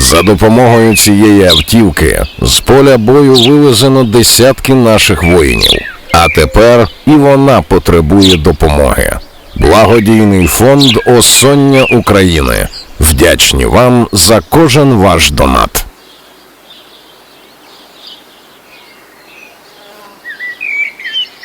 За допомогою цієї автівки з поля бою вивезено десятки наших воїнів. А тепер і вона потребує допомоги. Благодійний фонд Осоння України. Вдячні вам за кожен ваш донат.